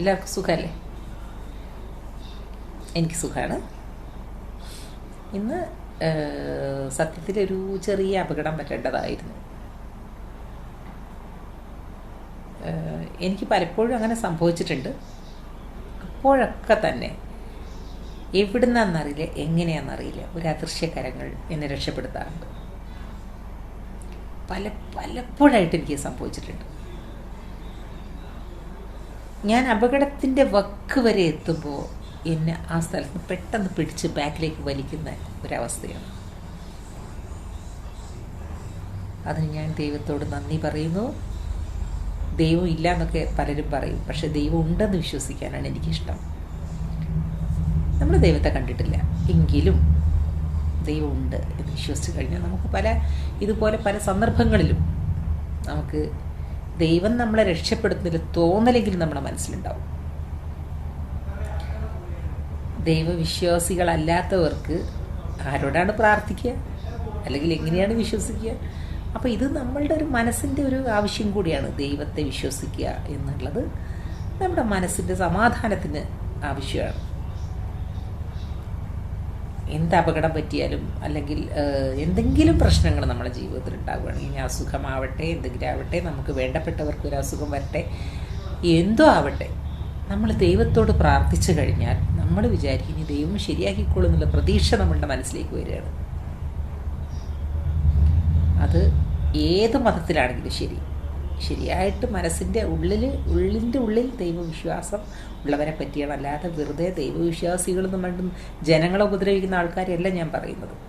എല്ലാവർക്കും സുഖമല്ലേ? എനിക്ക് സുഖമാണ്. ഇന്ന് സത്യത്തിലൊരു ചെറിയ അപകടം പറ്റേണ്ടതായിരുന്നു എനിക്ക് പലപ്പോഴും അങ്ങനെ സംഭവിച്ചിട്ടുണ്ട്. അപ്പോഴൊക്കെ തന്നെ എവിടുന്നാന്നറിയില്ല എങ്ങനെയാണെന്നറിയില്ല ഒരു അദൃശ്യകരങ്ങൾ എന്നെ രക്ഷപ്പെടുത്താറുണ്ട്. പല പലപ്പോഴായിട്ട് എനിക്ക് സംഭവിച്ചിട്ടുണ്ട്. ഞാൻ അപകടത്തിന്റെ വക്ക് വരെ എത്തുമ്പോൾ എന്നെ ആ സ്ഥലത്ത് പെട്ടെന്ന് പിടിച്ച് ബാക്കിലേക്ക് വലിക്കുന്ന ഒരവസ്ഥയാണ്. അതിന് ഞാൻ ദൈവത്തോട് നന്ദി പറയുന്നു. ദൈവം ഇല്ല എന്നൊക്കെ പലരും പറയും. പക്ഷെ ദൈവം ഉണ്ടെന്ന് വിശ്വസിക്കാനാണ് എനിക്കിഷ്ടം. നമ്മൾ ദൈവത്തെ കണ്ടിട്ടില്ല. എങ്കിലും ദൈവമുണ്ട് എന്ന് വിശ്വസിച്ച് കഴിഞ്ഞാൽ നമുക്ക് പല ഇതുപോലെ പല സന്ദർഭങ്ങളിലും നമുക്ക് ദൈവം നമ്മളെ രക്ഷപ്പെടുത്തുന്നതിൽ തോന്നലെങ്കിലും നമ്മുടെ മനസ്സിലുണ്ടാവും. ദൈവവിശ്വാസികളല്ലാത്തവർക്ക് ആരോടാണ് പ്രാർത്ഥിക്കുക? അല്ലെങ്കിൽ എങ്ങനെയാണ് വിശ്വസിക്കുക? അപ്പോൾ ഇത് നമ്മളുടെ ഒരു മനസ്സിന്റെ ഒരു ആവശ്യം കൂടിയാണ് ദൈവത്തെ വിശ്വസിക്കുക എന്നുള്ളത്. നമ്മുടെ മനസ്സിന്റെ സമാധാനത്തിന് ആവശ്യമാണ്. എന്ത് അപകടം പറ്റിയാലും അല്ലെങ്കിൽ എന്തെങ്കിലും പ്രശ്നങ്ങൾ നമ്മുടെ ജീവിതത്തിൽ ഉണ്ടാവുകയാണെങ്കിൽ ഇനി അസുഖമാവട്ടെ എന്തെങ്കിലും ആവട്ടെ നമുക്ക് വേണ്ടപ്പെട്ടവർക്ക് ഒരു അസുഖം വരട്ടെ എന്തോ ആവട്ടെ നമ്മൾ ദൈവത്തോട് പ്രാർത്ഥിച്ചു കഴിഞ്ഞാൽ നമ്മൾ വിചാരിക്കും ഇനി ദൈവം ശരിയാക്കിക്കോളും എന്നുള്ള പ്രതീക്ഷ നമ്മളുടെ മനസ്സിലേക്ക് വരികയാണ്. അത് ഏത് മതത്തിലാണെങ്കിലും ശരി. ശരിയായിട്ട് മനസ്സിന്റെ ഉള്ളിൽ ഉള്ളിന്റെ ഉള്ളിൽ ദൈവവിശ്വാസം ഉള്ളവരെ പറ്റിയാണ്. അല്ലാതെ വെറുതെ ദൈവവിശ്വാസികളെന്നും വേണ്ടും ജനങ്ങളെ ഉപദ്രവിക്കുന്ന ആൾക്കാരെയല്ല ഞാൻ പറയുന്നത്.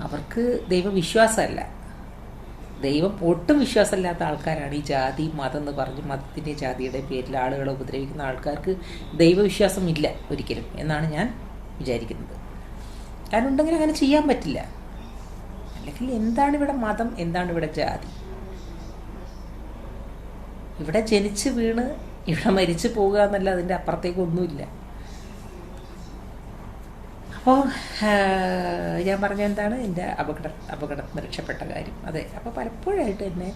അവർക്ക് ദൈവവിശ്വാസമല്ല. ദൈവം ഒട്ടും വിശ്വാസമില്ലാത്ത ആൾക്കാരാണ്. ഈ ജാതി മതം എന്ന് പറഞ്ഞ് മതത്തിന്റെ ജാതിയുടെ പേരിൽ ആളുകളെ ഉപദ്രവിക്കുന്ന ആൾക്കാർക്ക് ദൈവവിശ്വാസം ഇല്ല ഒരിക്കലും എന്നാണ് ഞാൻ വിചാരിക്കുന്നത്. കാരണം ഉണ്ടെങ്കിൽ അങ്ങനെ ചെയ്യാൻ പറ്റില്ല. അല്ലെങ്കിൽ എന്താണ് ഇവിടെ മതം? എന്താണ് ഇവിടെ ജാതി? ഇവിടെ ജനിച്ച് വീണ് ഇവിടെ മരിച്ചു പോവുക എന്നല്ല അതിന്റെ അപ്പുറത്തേക്കൊന്നുമില്ല അപ്പോൾ ഞാൻ പറഞ്ഞ എന്താണ്? എന്റെ അപകട അപകടത്തിൽ നിന്ന് രക്ഷപ്പെട്ട കാര്യം. അതെ അപ്പോൾ പലപ്പോഴായിട്ട് എന്നെ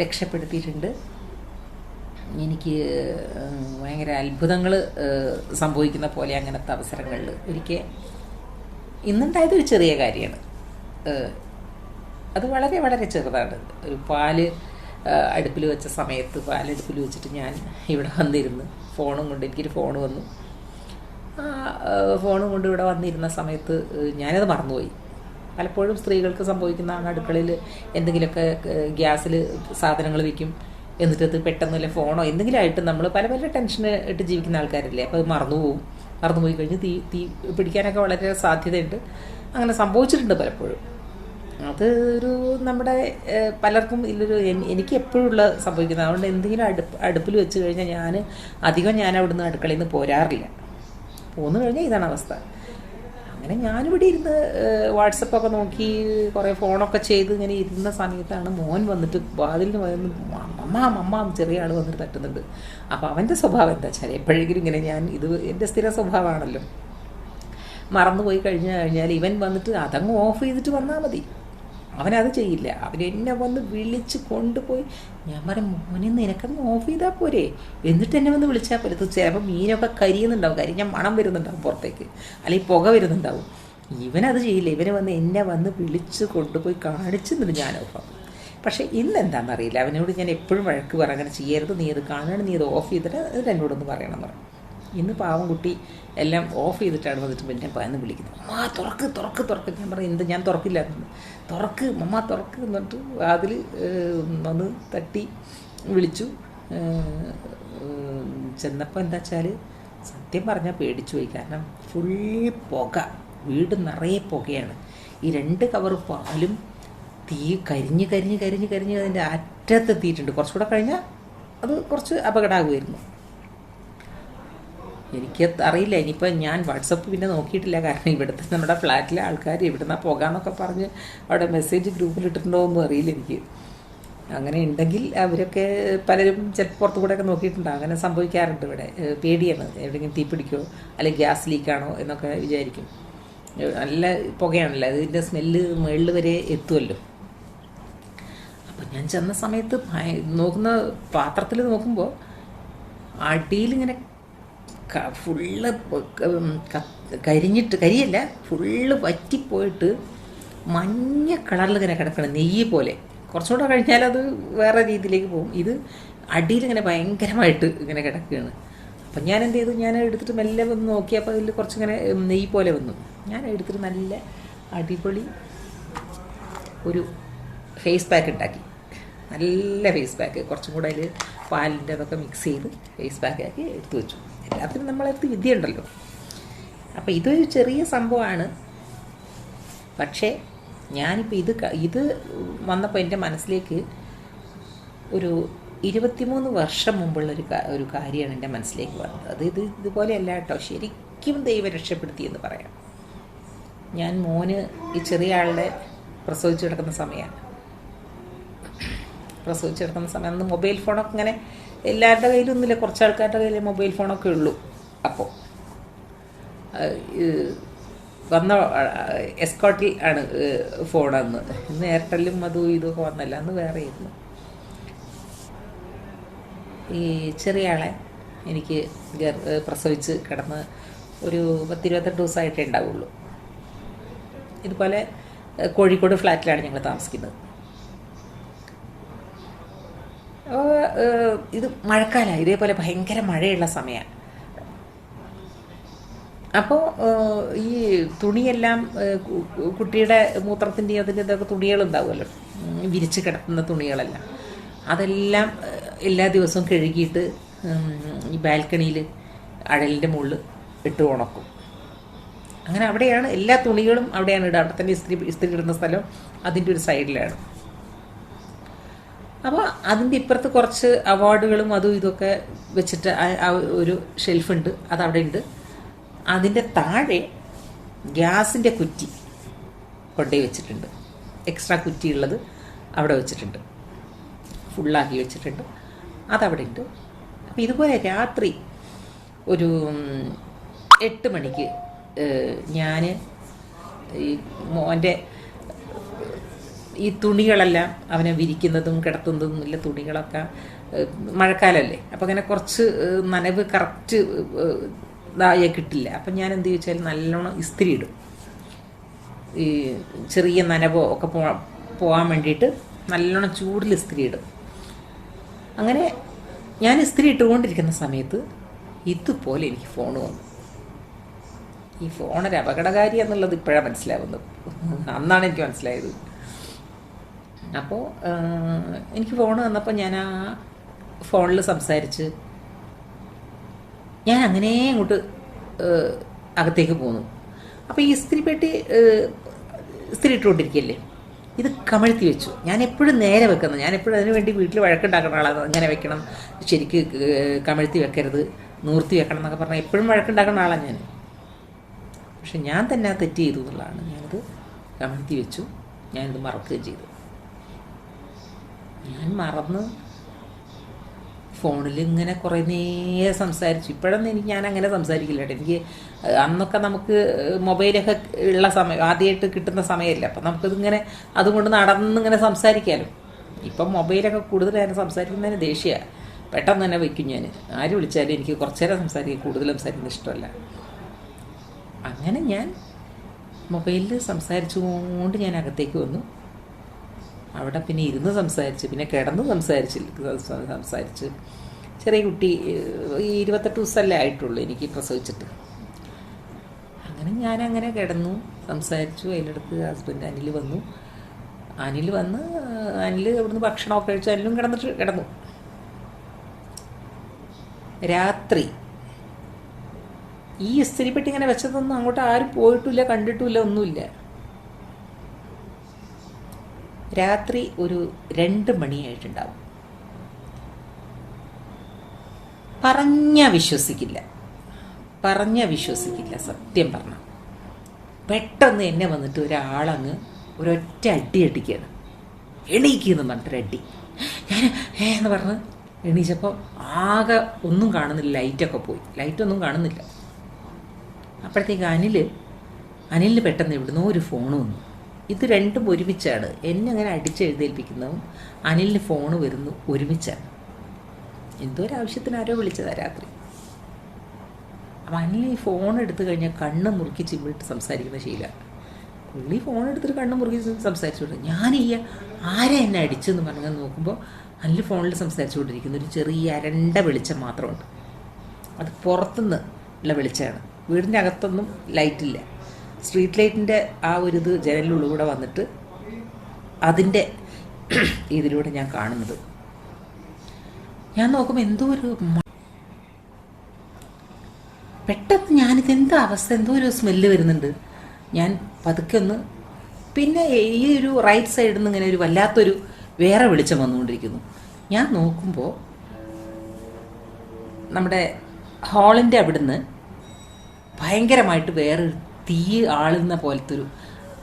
രക്ഷപ്പെടുത്തിയിട്ടുണ്ട്. എനിക്ക് ഭയങ്കര അത്ഭുതങ്ങൾ സംഭവിക്കുന്ന പോലെ അങ്ങനത്തെ അവസരങ്ങളിൽ ഒരിക്കൽ ഇന്നുണ്ടായത് ഒരു ചെറിയ കാര്യമാണ്. അത് വളരെ വളരെ ചെറുതാണ്. ഒരു പാൽ അടുപ്പിൽ വെച്ച സമയത്ത് പാലടുപ്പിൽ വെച്ചിട്ട് ഞാൻ ഇവിടെ വന്നിരുന്നു. ഫോണും കൊണ്ട് എനിക്കൊരു ഫോൺ വന്നു. ആ ഫോണും കൊണ്ട് ഇവിടെ വന്നിരുന്ന സമയത്ത് ഞാനത് മറന്നുപോയി. പലപ്പോഴും സ്ത്രീകൾക്ക് സംഭവിക്കുന്നതാണ് അടുക്കളയിൽ എന്തെങ്കിലുമൊക്കെ ഗ്യാസിൽ സാധനങ്ങൾ വയ്ക്കും എന്നിട്ട് അത് പെട്ടെന്നല്ല ഫോണോ എന്തെങ്കിലും ആയിട്ട് നമ്മൾ പല പല ടെൻഷൻ ഇട്ട് ജീവിക്കുന്ന ആൾക്കാരല്ലേ അപ്പോൾ അത് മറന്നുപോകും. മറന്നുപോയി കഴിഞ്ഞ് തീ തീ പിടിക്കാനൊക്കെ വളരെ സാധ്യതയുണ്ട്. അങ്ങനെ സംഭവിച്ചിട്ടുണ്ട് പലപ്പോഴും. അത് ഒരു നമ്മുടെ പലർക്കും ഇതിലൊരു എനിക്ക് എപ്പോഴും ഉള്ള സംഭവിക്കുന്നത്. അതുകൊണ്ട് എന്തെങ്കിലും അടുപ്പ് അടുപ്പിൽ വെച്ച് കഴിഞ്ഞാൽ ഞാൻ അധികം ഞാൻ അവിടുന്ന് അടുക്കളയിൽ നിന്ന് പോരാറില്ല. പോന്നു കഴിഞ്ഞാൽ ഇതാണ് അവസ്ഥ. അങ്ങനെ ഞാനിവിടെ ഇരുന്ന് വാട്സപ്പൊക്കെ നോക്കി കുറേ ഫോണൊക്കെ ചെയ്ത് ഇങ്ങനെ ഇരുന്ന സമയത്താണ് മോൻ വന്നിട്ട് വാതിലിന് വന്ന് അമ്മ അമ്മ ചെറിയ ആൾ വന്നിട്ട് തട്ടുന്നുണ്ട്. അപ്പോൾ അവന്റെ സ്വഭാവം എന്താ വെച്ചാൽ എപ്പോഴെങ്കിലും ഇങ്ങനെ ഞാൻ ഇത് എന്റെ സ്ഥിര സ്വഭാവമാണല്ലോ. മറന്നുപോയി കഴിഞ്ഞു കഴിഞ്ഞാൽ ഇവൻ വന്നിട്ട് അതങ്ങ് ഓഫ് ചെയ്തിട്ട് വന്നാൽ മതി. അവനത് ചെയ്യില്ല. അവൻ എന്നെ വന്ന് വിളിച്ച് കൊണ്ടുപോയി. ഞാൻ പറയും മോനെ നിനക്കങ്ങ് ഓഫ് ചെയ്താൽ പോരെ. എന്നിട്ട് എന്നെ വന്ന് വിളിച്ചാൽ പോലെ ചിലപ്പോൾ മീനൊക്കെ കരിയുന്നുണ്ടാവും. ഞാൻ മണം വരുന്നുണ്ടാവും പുറത്തേക്ക്. അല്ലെങ്കിൽ പുക വരുന്നുണ്ടാവും. ഇവനത് ചെയ്യില്ല. ഇവന് വന്ന് എന്നെ വന്ന് വിളിച്ച് കൊണ്ടുപോയി കാണിച്ചെന്നിട്ട് ഞാൻ ഓഫാക്കും പക്ഷേ ഇന്ന് എന്താണെന്നറിയില്ല അവനോട് ഞാൻ എപ്പോഴും വഴക്ക് പറ അങ്ങനെ ചെയ്യരുത്. നീ അത് കാണണം. നീ അത് ഓഫ് ചെയ്തിട്ട് അത് എന്നോടൊന്ന് പറയണം എന്ന് പറഞ്ഞു ഇന്ന് പാവം കുട്ടി എല്ലാം ഓഫ് ചെയ്തിട്ടാണ് വന്നിട്ട് പിന്നെ പന്ന് വിളിക്കുന്നത്. ആ തുറക്ക് തുറക്ക് തുറക്ക്. ഞാൻ പറയും എന്ത്? ഞാൻ തുറക്കില്ലായിരുന്നു തുറക്ക് മമ്മ തുറക്ക് എന്നിട്ട് അതിൽ വന്ന് തട്ടി വിളിച്ചു. ചെന്നപ്പോൾ എന്താ വെച്ചാൽ സത്യം പറഞ്ഞാൽ പേടിച്ചു പോയി. കാരണം ഫുൾ പുക വീട് നിറയെ പുകയാണ്. ഈ രണ്ട് കവർ പാലും തീ കരിഞ്ഞ് കരിഞ്ഞ് കരിഞ്ഞ് കരിഞ്ഞ് അതിന്റെ അറ്റത്തെത്തിയിട്ടുണ്ട് കുറച്ചുകൂടെ കഴിഞ്ഞാൽ അത് കുറച്ച് അപകടമാകുമായിരുന്നു. എനിക്ക് അറിയില്ല. ഇനിയിപ്പോൾ ഞാൻ വാട്സപ്പ് പിന്നെ നോക്കിയിട്ടില്ല. കാരണം ഇവിടുത്തെ നമ്മുടെ ഫ്ലാറ്റിലെ ആൾക്കാർ ഇവിടുന്ന് പോകാമെന്നൊക്കെ പറഞ്ഞ് അവിടെ മെസ്സേജ് ഗ്രൂപ്പിൽ ഇട്ടിട്ടുണ്ടോ എന്നും അറിയില്ല എനിക്ക്. അങ്ങനെ ഉണ്ടെങ്കിൽ അവരൊക്കെ പലരും ചിലപ്പോൾ പുറത്തു കൂടെയൊക്കെ നോക്കിയിട്ടുണ്ട് അങ്ങനെ സംഭവിക്കാറുണ്ട് ഇവിടെ. പേടിയാണ്. എവിടെയെങ്കിലും തീ പിടിക്കോ? അല്ലെങ്കിൽ ഗ്യാസ് ലീക്കാണോ എന്നൊക്കെ വിചാരിക്കും. നല്ല പുകയാണല്ലോ. അതിന്റെ സ്മെല്ല് മുകളിൽ വരെ എത്തുമല്ലോ അപ്പം ഞാൻ ചെന്ന സമയത്ത് നോക്കുന്ന പാത്രത്തിൽ നോക്കുമ്പോൾ അടിയിലിങ്ങനെ ക- ഫുള്ള് കരിഞ്ഞിട്ട് കരിയല്ല ഫുള്ള് വറ്റിപ്പോയിട്ട് മഞ്ഞ കളറിൽ ഇങ്ങനെ കിടക്കണം നെയ്യ് പോലെ. കുറച്ചുകൂടെ കഴിഞ്ഞാൽ അത് വേറെ രീതിയിലേക്ക് പോകും. ഇത് അടിയിലിങ്ങനെ ഭയങ്കരമായിട്ട് ഇങ്ങനെ കിടക്കുകയാണ്. അപ്പം ഞാൻ എന്ത് ചെയ്തു? ഞാൻ എടുത്തിട്ട് മെല്ലെ വന്ന് നോക്കിയപ്പോൾ അതിൽ കുറച്ചിങ്ങനെ നെയ്യ് പോലെ വന്നു. ഞാൻ എടുത്തിട്ട് നല്ല അടിപൊളി ഒരു ഫേസ് പാക്ക് ഉണ്ടാക്കി. നല്ല ഫേസ് പാക്ക് കുറച്ചും കൂടെ അതിൽ പാലിന്റെ അതൊക്കെ മിക്സ് ചെയ്ത് ഫേസ് പാക്കാക്കി എടുത്തു വെച്ചു. എല്ലാത്തിനും നമ്മളടുത്ത് വിദ്യയുണ്ടല്ലോ. അപ്പോൾ ഇതൊരു ചെറിയ സംഭവമാണ്. പക്ഷേ ഞാനിപ്പോൾ ഇത് ഇത് വന്നപ്പോൾ എന്റെ മനസ്സിലേക്ക് ഒരു ഇരുപത്തിമൂന്ന് വർഷം മുമ്പുള്ള ഒരു ഒരു കാര്യമാണ് എന്റെ മനസ്സിലേക്ക് വന്നത്. അത് ഇത് ഇതുപോലെയല്ല കേട്ടോ. ശരിക്കും ദൈവം രക്ഷപ്പെടുത്തി എന്ന് പറയാം. ഞാൻ മോന് ഈ ചെറിയ ആളുടെ പ്രസവിച്ചു കിടക്കുന്ന സമയമാണ് പ്രസവിച്ച് കിടക്കുന്ന സമയം അന്ന് മൊബൈൽ ഫോണൊക്കെ ഇങ്ങനെ എല്ലാവരുടെ കയ്യിലൊന്നുമില്ല. കുറച്ച് ആൾക്കാരുടെ കയ്യിൽ മൊബൈൽ ഫോണൊക്കെ ഉള്ളൂ അപ്പോൾ. വന്ന എസ്കോട്ടിൽ ആണ് ഫോൺ അന്ന്. ഇന്ന് എയർടെല്ലും അതും ഇതൊക്കെ വന്നല്ല. അന്ന് വേറെ ആയിരുന്നു. ഈ ചെറിയ ആളെ എനിക്ക് പ്രസവിച്ച് കിടന്ന് ഒരു പത്തിരുപത്തെട്ട് ദിവസമായിട്ടേ ഉണ്ടാവുള്ളൂ. ഇതുപോലെ കോഴിക്കോട് ഫ്ലാറ്റിലാണ് ഞങ്ങൾ താമസിക്കുന്നത് അപ്പോൾ ഏഹ്, ഇത് മഴക്കാലമാണ് ഇതേപോലെ ഭയങ്കര മഴയുള്ള സമയമാണ് അപ്പോൾ ഈ തുണിയെല്ലാം കുട്ടിയുടെ മൂത്രത്തിന്റെയും അതിന്റെ ഇതൊക്കെ തുണികളുണ്ടാവുമല്ലോ. വിരിച്ച് കിടക്കുന്ന തുണികളെല്ലാം. അതെല്ലാം എല്ലാ ദിവസവും കഴുകിയിട്ട് ഈ ബാൽക്കണിയിൽ അഴലിന്റെ മുകളിൽ ഇട്ട് ഉണക്കും. അങ്ങനെ അവിടെയാണ് എല്ലാ തുണികളും അവിടെയാണ് ഇടുക അവിടെ തന്നെ ഇസ്ത്രി ഇസ്ത്രി ഇടുന്ന സ്ഥലം അതിന്റെ ഒരു സൈഡിലാണ്. അപ്പോൾ അതിന്റെ ഇപ്പുറത്ത് കുറച്ച് അവാർഡുകളും അതും ഇതൊക്കെ വെച്ചിട്ട് ഒരു ഷെൽഫുണ്ട് അതവിടെ ഉണ്ട്. അതിന്റെ താഴെ ഗ്യാസിന്റെ കുറ്റി കൊണ്ടുപോയി വെച്ചിട്ടുണ്ട്. എക്സ്ട്രാ കുറ്റി ഉള്ളത് അവിടെ വെച്ചിട്ടുണ്ട്. ഫുള്ളാക്കി വെച്ചിട്ടുണ്ട്. അതവിടെ ഉണ്ട്. അപ്പോൾ ഇതുപോലെ രാത്രി ഒരു എട്ട് മണിക്ക് ഞാൻ ഈ മോന്റെ ഈ തുണികളെല്ലാം അവനെ വിരിക്കുന്നതും കിടത്തുന്നതും ഇല്ല തുണികളൊക്കെ മഴക്കാലമല്ലേ അപ്പോൾ അങ്ങനെ കുറച്ച് നനവ് കറക്റ്റ് ഇതായ കിട്ടില്ല. അപ്പം ഞാൻ എന്ത് ചോദിച്ചാൽ നല്ലോണം ഇസ്തിരി ഇടും. ഈ ചെറിയ നനവോ ഒക്കെ പോകാൻ വേണ്ടിയിട്ട് നല്ലോണം ചൂടിൽ ഇസ്തിരി ഇടും. അങ്ങനെ ഞാൻ ഇസ്തിരി ഇട്ടുകൊണ്ടിരിക്കുന്ന സമയത്ത് ഇതുപോലെ എനിക്ക് ഫോൺ വന്നു. ഈ ഫോണൊരു അപകടകാരി എന്നുള്ളത് ഇപ്പോഴാണ് മനസ്സിലാവുന്നത്. അന്നാണ് എനിക്ക് മനസ്സിലായത്. അപ്പോൾ എനിക്ക് ഫോൺ വന്നപ്പോൾ ഞാൻ ആ ഫോണിൽ സംസാരിച്ച് ഞാൻ അങ്ങനെ അങ്ങോട്ട് അകത്തേക്ക് പോന്നു. അപ്പോൾ ഈ ഇസ്തിരി പെട്ടി ഇസ്തിരി ഇട്ടുകൊണ്ടിരിക്കുകയല്ലേ ഇത് കമഴ്ത്തി വെച്ചു. ഞാൻ എപ്പോഴും നേരെ വെക്കുന്നത് ഞാൻ എപ്പോഴും അതിന് വേണ്ടി വീട്ടിൽ വഴക്കുണ്ടാക്കുന്ന ആളാണ്. അങ്ങനെ വെക്കണം. ശരിക്ക് കമഴ്ത്തി വെക്കരുത്. നൂർത്തി വെക്കണം എന്നൊക്കെ പറഞ്ഞാൽ എപ്പോഴും വഴക്കുണ്ടാക്കുന്ന ആളാണ് ഞാൻ. പക്ഷെ ഞാൻ തന്നെ തെറ്റ് ചെയ്തു എന്നുള്ളതാണ്. ഞാനത് കമഴ്ത്തി വെച്ചു. ഞാനിത് മറക്കുകയും ചെയ്തു. ഞാൻ മറന്ന്. ഫോണിൽ ഇങ്ങനെ കുറേ നേരം സംസാരിച്ചു. ഇപ്പോഴൊന്നും എനിക്ക് ഞാൻ അങ്ങനെ സംസാരിക്കില്ല കേട്ടോ. എനിക്ക് അന്നൊക്കെ നമുക്ക് മൊബൈലൊക്കെ ഉള്ള സമയം ആദ്യമായിട്ട് കിട്ടുന്ന സമയമല്ല. അപ്പം നമുക്കിതിങ്ങനെ അതുകൊണ്ട് നടന്നിങ്ങനെ സംസാരിക്കാമല്ലോ ഇപ്പം മൊബൈലൊക്കെ കൂടുതൽ നേരം സംസാരിക്കുന്നതിന് ദേഷ്യമാണ് പെട്ടെന്ന് തന്നെ വയ്ക്കും ഞാൻ. ആര് വിളിച്ചാലും എനിക്ക് കുറച്ച് നേരം സംസാരിക്കും കൂടുതൽ സംസാരിക്കുന്നത് ഇഷ്ടമല്ല. അങ്ങനെ ഞാൻ മൊബൈലിൽ സംസാരിച്ചുകൊണ്ട് ഞാൻ അകത്തേക്ക് വന്നു. അവിടെ പിന്നെ ഇരുന്ന് സംസാരിച്ച് പിന്നെ കിടന്ന് സംസാരിച്ച് സംസാരിച്ച്. ചെറിയ കുട്ടി ഈ ഇരുപത്തെട്ട് ദിവസമല്ലേ ആയിട്ടുള്ളൂ എനിക്ക് പ്രസവിച്ചിട്ട്. അങ്ങനെ ഞാൻ അങ്ങനെ കിടന്നു സംസാരിച്ചു അതിലെടുത്ത് ഹസ്ബൻഡ് അനിൽ വന്നു. അനിൽ വന്ന് അനിൽ ഇവിടുന്ന് ഭക്ഷണമൊക്കെ കഴിച്ചു അനിലും കിടന്നിട്ട് കിടന്നു. രാത്രി. ഈ ഇസ്തിരിപ്പെട്ടി ഇങ്ങനെ വെച്ചതൊന്നും അങ്ങോട്ട് ആരും പോയിട്ടില്ല കണ്ടിട്ടുമില്ല ഒന്നുമില്ല. രാത്രി ഒരു രണ്ട് മണിയായിട്ടുണ്ടാവും. പറഞ്ഞ വിശ്വസിക്കില്ല. പറഞ്ഞ വിശ്വസിക്കില്ല സത്യം പറഞ്ഞ. പെട്ടെന്ന് എന്നെ വന്നിട്ട് ഒരാളങ്ങ് ഒരൊറ്റ അടി അടിക്കുകയാണ് എണീക്കുന്നു പറഞ്ഞിട്ടൊരടി ഞാൻ ഏ എന്ന് പറഞ്ഞ് എണീച്ചപ്പോൾ ആകെ ഒന്നും കാണുന്നില്ല ലൈറ്റൊക്കെ പോയി. ലൈറ്റൊന്നും കാണുന്നില്ല. അപ്പോഴത്തേക്ക് അനിൽ അനിലിന് പെട്ടെന്ന് ഇവിടുന്ന് ഒരു ഫോൺ വന്നു. ഇത് രണ്ടും ഒരുമിച്ചാണ്. എന്നെ അങ്ങനെ അടിച്ചെഴുതേൽപ്പിക്കുന്നതും അനിലിന് ഫോൺ വരുന്നു ഒരുമിച്ചാണ്. എന്തോ ഒരു ആവശ്യത്തിന് ആരോ വിളിച്ചതാ രാത്രി. അപ്പം അനിൽ ഈ ഫോൺ എടുത്തു കഴിഞ്ഞാൽ കണ്ണ് മുറുക്കി ചിമ്മിട്ട് സംസാരിക്കുന്ന ശീല. പുള്ളി ഫോൺ എടുത്തിട്ട് കണ്ണ് മുറുക്കി സംസാരിച്ചുകൊണ്ട് ഈ ആരെ എന്നെ അടിച്ചെന്ന് പറഞ്ഞു നോക്കുമ്പോൾ അനിൽ ഫോണിൽ സംസാരിച്ചുകൊണ്ടിരിക്കുന്ന. ഒരു ചെറിയ അരണ്ട വെളിച്ചം മാത്രമുണ്ട്. അത് പുറത്തുനിന്ന് ഉള്ള വെളിച്ചമാണ്. വീടിന്റെ അകത്തൊന്നും ലൈറ്റില്ല സ്ട്രീറ്റ് ലൈറ്റിന്റെ ആ ഒരു ഇത് ജനലിലൂടെ വന്നിട്ട് അതിന്റെ ഇതിലൂടെ ഞാൻ കാണുന്നത്. ഞാൻ നോക്കുമ്പോൾ എന്തോ ഒരു പെട്ടെന്ന് ഞാനിത് എന്താ അവസ്ഥ? എന്തോ ഒരു സ്മെല്ല് വരുന്നുണ്ട്. ഞാൻ പതുക്കെ ഒന്ന് പിന്നെ ഈ ഒരു റൈറ്റ് സൈഡിൽ നിന്ന് ഇങ്ങനെ ഒരു വല്ലാത്തൊരു വേറെ വെളിച്ചം വന്നുകൊണ്ടിരിക്കുന്നു. ഞാൻ നോക്കുമ്പോൾ നമ്മുടെ ഹാളിന്റെ അവിടുന്ന് ഭയങ്കരമായിട്ട് വേറൊരു തീ ആളുന്ന പോലത്തെ ഒരു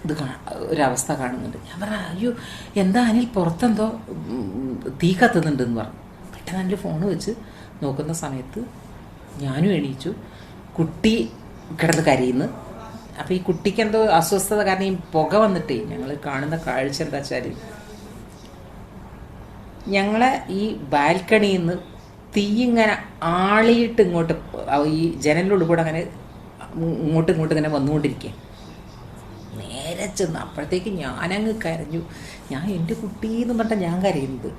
ഇത് ഒരവസ്ഥ കാണുന്നുണ്ട്. ഞാൻ പറഞ്ഞ അയ്യോ എന്താ അനിൽ പുറത്തെന്തോ തീ കത്തുന്നുണ്ടെന്ന് പറഞ്ഞു. പെട്ടെന്ന് അനിൽ ഫോൺ വെച്ച് നോക്കുന്ന സമയത്ത് ഞാനും എണീച്ചു. കുട്ടി കിടന്ന് കരയുന്നു. അപ്പോൾ ഈ കുട്ടിക്ക് എന്തോ അസ്വസ്ഥത കാരണം ഈ പുക വന്നിട്ടേ ഞങ്ങൾ കാണുന്ന കാഴ്ച എന്താ വെച്ചാൽ ഞങ്ങളെ ഈ ബാൽക്കണിയിൽ നിന്ന് തീ ഇങ്ങനെ ആളിയിട്ട് ഇങ്ങോട്ട് ഈ ജനലിന്റെ കൂടെ അങ്ങനെ ഇങ്ങോട്ടും ഇങ്ങോട്ടും ഇങ്ങനെ വന്നുകൊണ്ടിരിക്കുക നേരെ ചെന്ന് അപ്പോഴത്തേക്ക് ഞാനങ്ങ് കരഞ്ഞു. ഞാൻ എന്റെ കുട്ടി എന്ന് പറഞ്ഞാൽ ഞാൻ കരയുന്നത്.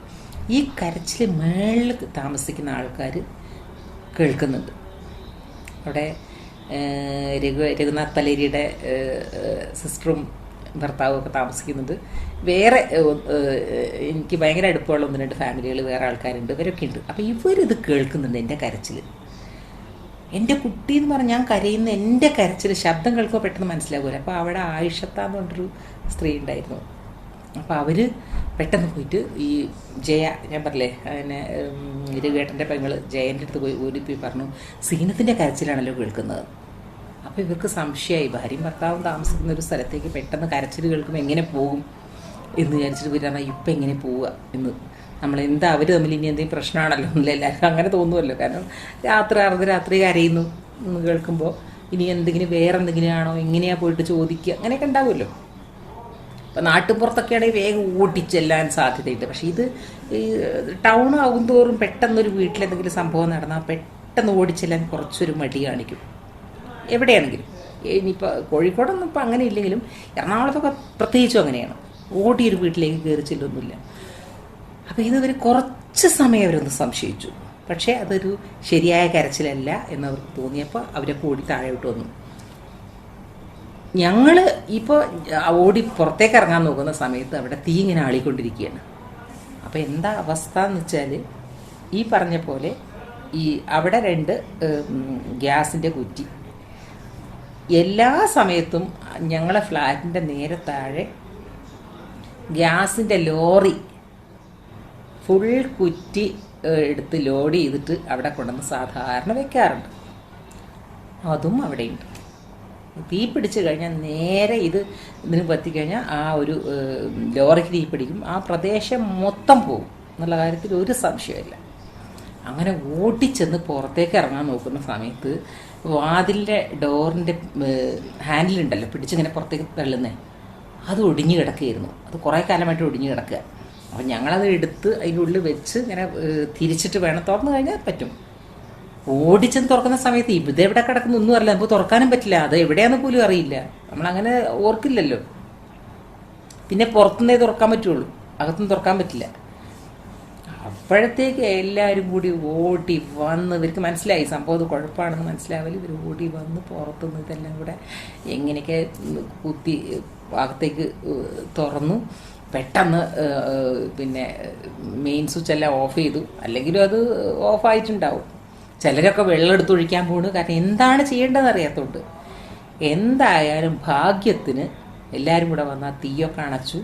ഈ കരച്ചിൽ മേളിൽ താമസിക്കുന്ന ആൾക്കാർ കേൾക്കുന്നുണ്ട്. അവിടെ രഘു രഘുനാഥ് തലേരിയുടെ സിസ്റ്ററും ഭർത്താവും ഒക്കെ താമസിക്കുന്നുണ്ട്. വേറെ എനിക്ക് ഭയങ്കര അടുപ്പമുള്ള ഒന്ന് രണ്ട് ഫാമിലികൾ വേറെ ആൾക്കാരുണ്ട്. ഇവരൊക്കെ ഉണ്ട്. അപ്പോൾ ഇവരിത് കേൾക്കുന്നുണ്ട് എന്റെ കരച്ചിൽ എന്റെ കുട്ടി എന്ന് പറഞ്ഞാൽ ഞാൻ കരയുന്ന എന്റെ കരച്ചിൽ ശബ്ദം കേൾക്കുമ്പോൾ പെട്ടെന്ന് മനസ്സിലാകൂല. അപ്പോൾ അവിടെ ആയിഷത്താന്ന് പറഞ്ഞൊരു സ്ത്രീ ഉണ്ടായിരുന്നു. അപ്പോൾ അവർ പെട്ടെന്ന് പോയിട്ട് ഈ ജയ ഞാൻ പറഞ്ഞില്ലേ പിന്നെ ഇരുവേട്ടന്റെ പെങ്ങൾ ജയന്റെ അടുത്ത് പോയി ഓടിപ്പി പറഞ്ഞു സീനത്തിന്റെ കരച്ചിലാണല്ലോ കേൾക്കുന്നത്. അപ്പോൾ ഇവർക്ക് സംശയമായി ഭാര്യയും ഭർത്താവും താമസിക്കുന്ന ഒരു സ്ഥലത്തേക്ക് പെട്ടെന്ന് കരച്ചിൽ കേൾക്കുമ്പോൾ എങ്ങനെ പോകും എന്ന് വിചാരിച്ചിട്ട് വരാൻ ഇപ്പം എങ്ങനെ പോവുക? എന്ന്. നമ്മൾ എന്താ അവർ തമ്മിൽ ഇനി എന്തെങ്കിലും പ്രശ്നമാണല്ലോ എന്നില്ല എല്ലാവർക്കും അങ്ങനെ തോന്നുമല്ലോ കാരണം രാത്രി അർദ്ധരാത്രി കരയുന്നു എന്ന് കേൾക്കുമ്പോൾ ഇനി എന്തെങ്കിലും വേറെ എന്തെങ്കിലും ആണോ എങ്ങനെയാ പോയിട്ട് ചോദിക്കുക? അങ്ങനെയൊക്കെ ഉണ്ടാവുമല്ലോ. ഇപ്പം നാട്ടുപുറത്തൊക്കെ ആണെങ്കിൽ വേഗം ഓടിച്ചെല്ലാൻ സാധ്യതയുണ്ട്. പക്ഷേ ഇത് ഈ ടൗൺ ആകും തോറും പെട്ടെന്നൊരു വീട്ടിലെന്തെങ്കിലും സംഭവം നടന്നാൽ പെട്ടെന്ന് ഓടിച്ചെല്ലാൻ കുറച്ചൊരു മടി കാണിക്കും. എവിടെയാണെങ്കിലും. ഇനിയിപ്പോൾ കോഴിക്കോടൊന്നും ഇപ്പം അങ്ങനെ ഇല്ലെങ്കിലും എറണാകുളത്തൊക്കെ പ്രത്യേകിച്ചും അങ്ങനെയാണ്. ഓടിയൊരു വീട്ടിലേക്ക് കയറി ചെല്ലൊന്നുമില്ല അപ്പോൾ ഇതവർ കുറച്ച് സമയം അവരൊന്ന് സംശയിച്ചു. പക്ഷേ അതൊരു ശരിയായ കരച്ചിലല്ല എന്നവർക്ക് തോന്നിയപ്പോൾ അവരെ കൂടി താഴോട്ട് വന്നു. ഞങ്ങൾ ഇപ്പോൾ ഓടി പുറത്തേക്ക് ഇറങ്ങാൻ നോക്കുന്ന സമയത്ത് അവിടെ തീ ഇങ്ങനെ ആളിക്കൊണ്ടിരിക്കുകയാണ്. അപ്പോൾ എന്താ അവസ്ഥ എന്ന് വെച്ചാൽ ഈ പറഞ്ഞ പോലെ ഈ അവിടെ രണ്ട് ഗ്യാസിന്റെ കുറ്റി. എല്ലാ സമയത്തും ഞങ്ങളെ ഫ്ലാറ്റിന്റെ നേരെ താഴെ ഗ്യാസിന്റെ ലോറി ഫുൾ കുറ്റി എടുത്ത് ലോഡ് ചെയ്തിട്ട് അവിടെ കൊണ്ടുവന്ന് സാധാരണ വെക്കാറുണ്ട്. അതും അവിടെയുണ്ട്. തീ പിടിച്ച് കഴിഞ്ഞാൽ നേരെ ഇത് ഇതിന് പറ്റിക്കഴിഞ്ഞാൽ ആ ഒരു ലോറിക്ക് തീ പിടിക്കും. ആ പ്രദേശം മൊത്തം പോകും. എന്നുള്ള കാര്യത്തിൽ ഒരു സംശയമില്ല അങ്ങനെ ഓടിച്ചെന്ന് പുറത്തേക്ക് ഇറങ്ങാൻ നോക്കുന്ന സമയത്ത് വാതിലിന്റെ ഡോറിന്റെ ഹാൻഡിലുണ്ടല്ലോ പിടിച്ചിങ്ങനെ പുറത്തേക്ക് തള്ളുന്നേ. അത് ഒടിഞ്ഞു കിടക്കുകയായിരുന്നു. അത് കുറേ കാലമായിട്ട് ഒടിഞ്ഞു കിടക്കുക. അപ്പം ഞങ്ങളത് എടുത്ത് അതിന്റെ ഉള്ളിൽ വെച്ച് ഇങ്ങനെ തിരിച്ചിട്ട് വേണം. തുറന്നു കഴിഞ്ഞാൽ പറ്റും. ഓടിച്ചെന്ന് തുറക്കുന്ന സമയത്ത് ഇത് എവിടെ കിടക്കുന്ന ഒന്നും അറിയില്ല. നമുക്ക് തുറക്കാനും പറ്റില്ല. അത് എവിടെയാണെന്ന് പോലും അറിയില്ല. നമ്മളങ്ങനെ ഓർക്കില്ലല്ലോ. പിന്നെ പുറത്തുനിന്നേ തുറക്കാൻ പറ്റുള്ളൂ. അകത്തുനിന്ന് തുറക്കാൻ പറ്റില്ല. അപ്പോഴത്തേക്ക് എല്ലാവരും കൂടി ഓടി വന്ന് ഇവർക്ക് മനസ്സിലായി. സംഭവം അത് കുഴപ്പമാണെന്ന് മനസ്സിലാവൽ. ഇവർ ഓടി വന്ന് പുറത്തുനിന്ന് ഇതെല്ലാം കൂടെ എങ്ങനെയൊക്കെ കുത്തി അകത്തേക്ക് തുറന്നു. പെട്ടെന്ന് പിന്നെ മെയിൻ സ്വിച്ച് എല്ലാം ഓഫ് ചെയ്തു. അല്ലെങ്കിലും അത് ഓഫായിട്ടുണ്ടാവും ചിലരൊക്കെ വെള്ളം എടുത്തൊഴിക്കാൻ പോണു. കാരണം എന്താണ് ചെയ്യേണ്ടതെന്ന് അറിയാത്തോണ്ട്. എന്തായാലും ഭാഗ്യത്തിന് എല്ലാവരും കൂടെ വന്നാൽ തീയൊക്കെ അണച്ചു.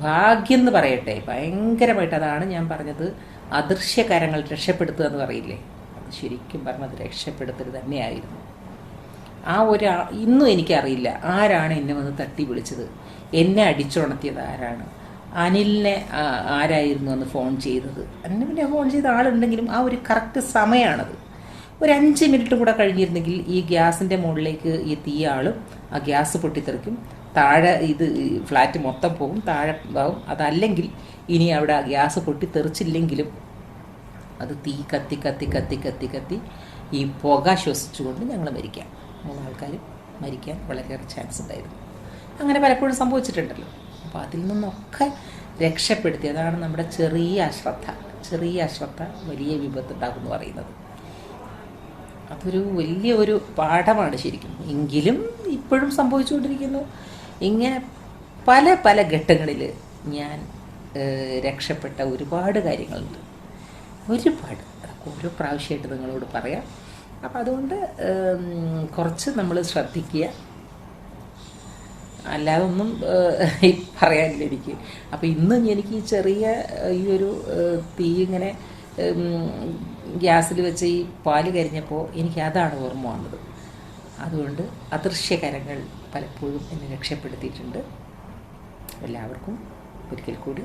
ഭാഗ്യം എന്ന് പറയട്ടെ. ഭയങ്കരമായിട്ട് അതാണ് ഞാൻ പറഞ്ഞത്. അദൃശ്യകരങ്ങൾ രക്ഷപ്പെടുത്തുക എന്ന് പറയില്ലേ? അത് ശരിക്കും പറഞ്ഞത് രക്ഷപ്പെടുത്തൽ തന്നെയായിരുന്നു. ആ ഒരു ഇന്നും എനിക്കറിയില്ല ആരാണ് എന്നെ വന്ന് തട്ടി വിളിച്ചത്. എന്നെ അടിച്ചുണർത്തിയത് ആരാണ്? അനിലിനെ ആരായിരുന്നു അന്ന് ഫോൺ ചെയ്തത്? അന്ന് പിന്നെ ഫോൺ ചെയ്ത ആളുണ്ടെങ്കിലും ആ ഒരു കറക്റ്റ് സമയമാണത് ഒരു അഞ്ച് മിനിറ്റ് കൂടെ കഴിഞ്ഞിരുന്നെങ്കിൽ ഈ ഗ്യാസിന്റെ മുകളിലേക്ക് ഈ തീയാളും ആ ഗ്യാസ് പൊട്ടിത്തെറിക്കും. താഴെ ഇത് ഫ്ലാറ്റ് മൊത്തം പോകും താഴെ ആവും. അതല്ലെങ്കിൽ ഇനി അവിടെ ആ ഗ്യാസ് പൊട്ടിത്തെറിച്ചില്ലെങ്കിലും അത് തീ കത്തി കത്തി കത്തി കത്തി കത്തി ഈ പുക ശ്വസിച്ചുകൊണ്ട് ഞങ്ങൾ മരിക്കാം. മൂന്നാൾക്കാർ മരിക്കാൻ വളരെയേറെ ചാൻസ് ഉണ്ടായിരുന്നു. അങ്ങനെ പലപ്പോഴും സംഭവിച്ചിട്ടുണ്ടല്ലോ. അപ്പോൾ അതിൽ നിന്നൊക്കെ രക്ഷപ്പെടുത്തി. അതാണ് നമ്മുടെ ചെറിയ അശ്രദ്ധ. ചെറിയ അശ്രദ്ധ വലിയ വിപത്തുണ്ടാകുമെന്ന് പറയുന്നത്. അതൊരു വലിയ ഒരു പാഠമാണ് ശരിക്കും. എങ്കിലും ഇപ്പോഴും സംഭവിച്ചുകൊണ്ടിരിക്കുന്നു. ഇങ്ങനെ പല പല ഘട്ടങ്ങളിൽ ഞാൻ രക്ഷപ്പെട്ട ഒരുപാട് കാര്യങ്ങളുണ്ട്. ഒരുപാട്. ഓരോ പ്രാവശ്യമായിട്ട് നിങ്ങളോട് പറയാം. അപ്പം അതുകൊണ്ട് കുറച്ച് നമ്മൾ ശ്രദ്ധിക്കുക. അല്ലാതെ ഒന്നും പറയാനില്ല എനിക്ക്. അപ്പോൾ ഇന്ന് എനിക്ക് ഈ ചെറിയ ഈ ഒരു തീ ഇങ്ങനെ ഗ്യാസിൽ വെച്ച് ഈ പാൽ കരിഞ്ഞപ്പോൾ എനിക്ക് അതാണ് ഓർമ്മ വന്നത്. അതുകൊണ്ട് അദൃശ്യകരങ്ങൾ പലപ്പോഴും എന്നെ രക്ഷപ്പെടുത്തിയിട്ടുണ്ട്. എല്ലാവർക്കും ഒരിക്കൽ കൂടി